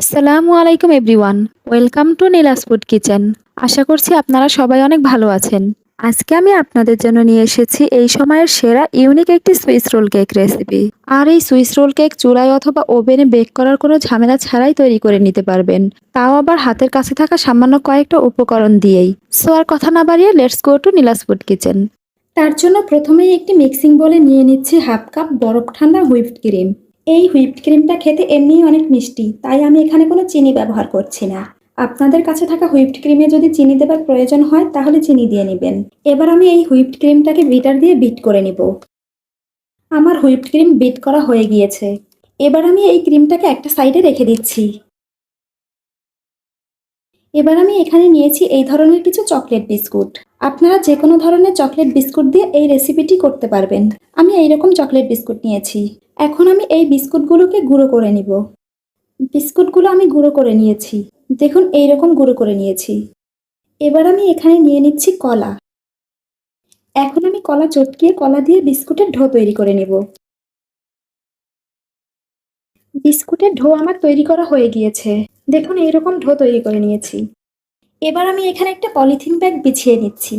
আসসালামু আলাইকুম everyone. Welcome to Nila's food kitchen. আশা করছি আপনারা সবাই অনেক ভালো আছেন। আজকে আমি আপনাদের জন্য নিয়ে এসেছি এই সময়ের সেরা, ইউনিক একটি সুইস রোল কেক রেসিপি। আর এই সুইস রোল কেক চুলায় অথবা ওভেনে বেক করার কোনো ঝামেলা ছাড়াই তৈরি করে নিতে পারবেন। তাও আবার হাতের কাছে থাকা সামান্য কয়েকটা উপকরণ দিয়েই। সো আর কথা না বাড়িয়ে let's go to Nila's food kitchen. তার জন্য প্রথমেই একটি মিক্সিং বলে নিয়ে নিচ্ছি হাফ কাপ বরফ ঠান্ডা হুইপড ক্রিম। এই হুইপড ক্রিমটা খেতে এমনিই অনেক মিষ্টি, তাই আমি এখানে কোনো চিনি ব্যবহার করছি না। আপনাদের কাছে থাকা হুইপড ক্রিমে যদি চিনি দেবার প্রয়োজন হয়, তাহলে চিনি দিয়ে নেবেন। এবার আমি এই হুইপড ক্রিমটাকে বিটার দিয়ে বিট করে নিব। আমার হুইপড ক্রিম বিট করা হয়ে গিয়েছে। এবার আমি এই ক্রিমটাকে একটা সাইডে রেখে দিচ্ছি। এবার আমি এখানে নিয়েছি এই ধরনের কিছু চকলেট বিস্কুট। আপনারা যে কোনো ধরনের চকলেট বিস্কুট দিয়ে এই রেসিপিটি করতে পারবেন। আমি এই রকম চকলেট বিস্কুট নিয়েছি। এখন আমি এই বিস্কুটগুলোকে গুঁড়ো করে নিব। বিস্কুটগুলো আমি গুঁড়ো করে নিয়েছি। দেখুন এই রকম গুঁড়ো করে নিয়েছি। এবার আমি এখানে নিয়ে নিচ্ছি কলা। এখন আমি কলা চটকিয়ে কলা দিয়ে বিস্কুটের ঢো তৈরি করে নেব। বিস্কুটের ঢো আমার তৈরি করা হয়ে গিয়েছে। দেখুন, এইরকম ঢো তৈরি করে নিয়েছি। এবার আমি এখানে একটা পলিথিন ব্যাগ বিছিয়ে নিচ্ছি।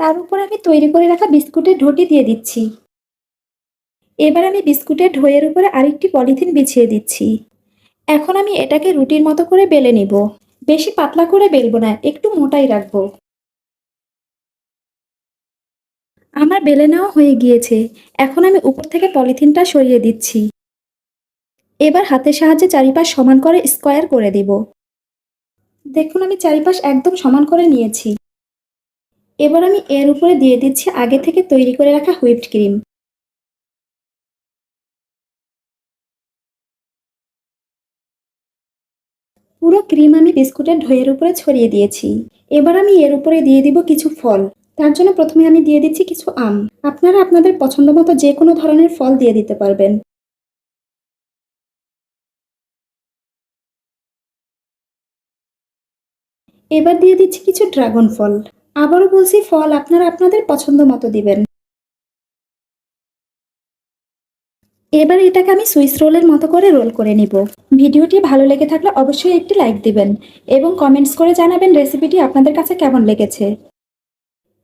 তার উপর আমি তৈরি করে রাখা বিস্কুটের ঢোটি দিয়ে দিচ্ছি। এবার আমি বিস্কুটের ঢোয়ের উপরে আরেকটি পলিথিন বিছিয়ে দিচ্ছি। এখন আমি এটাকে রুটির মতো করে বেলে নিব। বেশি পাতলা করে বেলবো না, একটু মোটাই রাখব। আমার বেলে নেওয়া হয়ে গিয়েছে। এখন আমি উপর থেকে পলিথিনটা সরিয়ে দিচ্ছি। এবার হাতের সাহায্যে চারিপাশ সমান করে স্কোয়ার করে দিব। দেখুন, আমি চারিপাশ একদম সমান করে নিয়েছি। এবার আমি এর উপরে দিয়ে দিচ্ছি আগে থেকে তৈরি করে রাখা হুইপড ক্রিম। পুরো ক্রিম আমি বিস্কুটের ঢইয়ের উপরে ছড়িয়ে দিয়েছি। এবার আমি এর উপরে দিয়ে দিব কিছু ফল। তার জন্য প্রথমে আমি দিয়ে দিচ্ছি কিছু আম। আপনারা আপনাদের পছন্দ মতো যে কোনো ধরনের ফল দিয়ে দিতে পারবেন। এবার দিয়ে দিচ্ছি কিছু ড্রাগন ফল। আবারও বলছি, ফল আপনারা আপনাদের পছন্দ মতো দিবেন। এবার এটাকে আমি সুইস রোলের মতো করে রোল করে নিব। ভিডিওটি ভালো লেগে থাকলে অবশ্যই একটি লাইক দিবেন এবং কমেন্টস করে জানাবেন রেসিপিটি আপনাদের কাছে কেমন লেগেছে।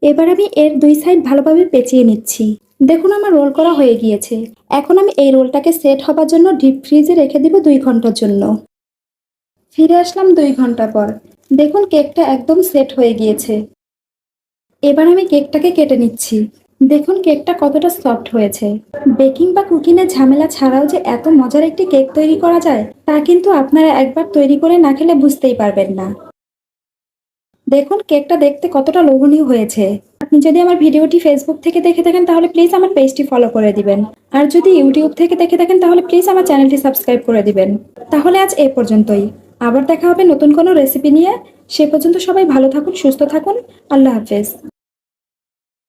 এবার আমি এর দুই সাইড ভালোভাবে পেঁচিয়ে নিচ্ছি। দেখুন আমার রোল করা হয়ে গিয়েছে। এখন আমি এই রোলটাকে সেট হবার জন্য ডিপ ফ্রিজে রেখে দিব দুই ঘণ্টার জন্য। ফিরে আসলাম দুই ঘণ্টা পর। দেখুন কেকটা একদম সেট হয়ে গিয়েছে। এবার আমি কেকটাকে কেটে নিচ্ছি। দেখুন কেকটা কতটা সফট হয়েছে। বেকিং বা কুকিংয়ের ঝামেলা ছাড়াও যে এত মজার একটি কেক তৈরি করা যায়, তা কিন্তু আপনারা একবার তৈরি করে না খেলে বুঝতেই পারবেন না। দেখুন, কেকটা দেখতে কতটা লোভনীয় হয়েছে। আপনি যদি আমার ভিডিওটি ফেসবুক থেকে দেখে থাকেন, তাহলে প্লিজ আমার পেজটি ফলো করে দিবেন। আর যদি ইউটিউব থেকে দেখে থাকেন, তাহলে প্লিজ আমার চ্যানেলটি সাবস্ক্রাইব করে দিবেন। তাহলে আজ এ পর্যন্তই। আবার দেখা হবে নতুন কোনো রেসিপি নিয়ে। সে পর্যন্ত সবাই ভালো থাকুন, সুস্থ থাকুন। আল্লাহ হাফেজ।